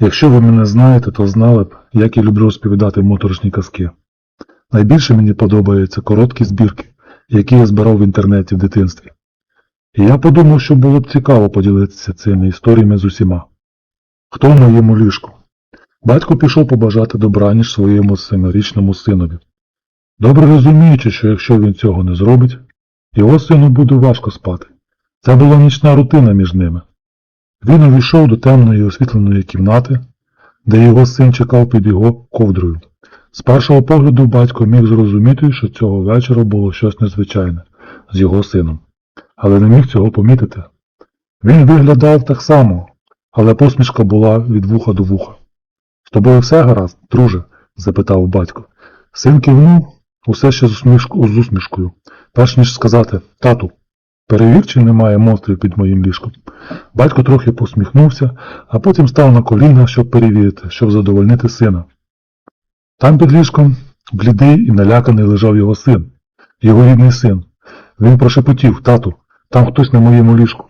Якщо ви мене знаєте, то знали б, як я люблю розповідати моторошні казки. Найбільше мені подобаються короткі збірки, які я збирав в інтернеті в дитинстві. І я подумав, що було б цікаво поділитися цими історіями з усіма. Хто в моєму ліжку? Батько пішов побажати добраніч своєму семирічному синові. Добре розуміючи, що якщо він цього не зробить, його сину буде важко спати. Це була нічна рутина між ними. Він увійшов до темної освітленої кімнати, де його син чекав під його ковдрою. З першого погляду батько міг зрозуміти, що цього вечора було щось незвичайне з його сином, але не міг цього помітити. Він виглядав так само, але посмішка була від вуха до вуха. З тобою все гаразд, друже? запитав батько. Син кивнув усе ще з, усмішкою, перш ніж сказати Тату, перевір, чи немає монстрів під моїм ліжком. Батько трохи посміхнувся, а потім став на коліна, щоб перевірити, щоб задовольнити сина. Там під ліжком, блідий і наляканий, лежав його син, його рідний син. Він прошепотів, тату, там хтось на моєму ліжку.